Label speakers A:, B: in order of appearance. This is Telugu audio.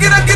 A: get up, get up.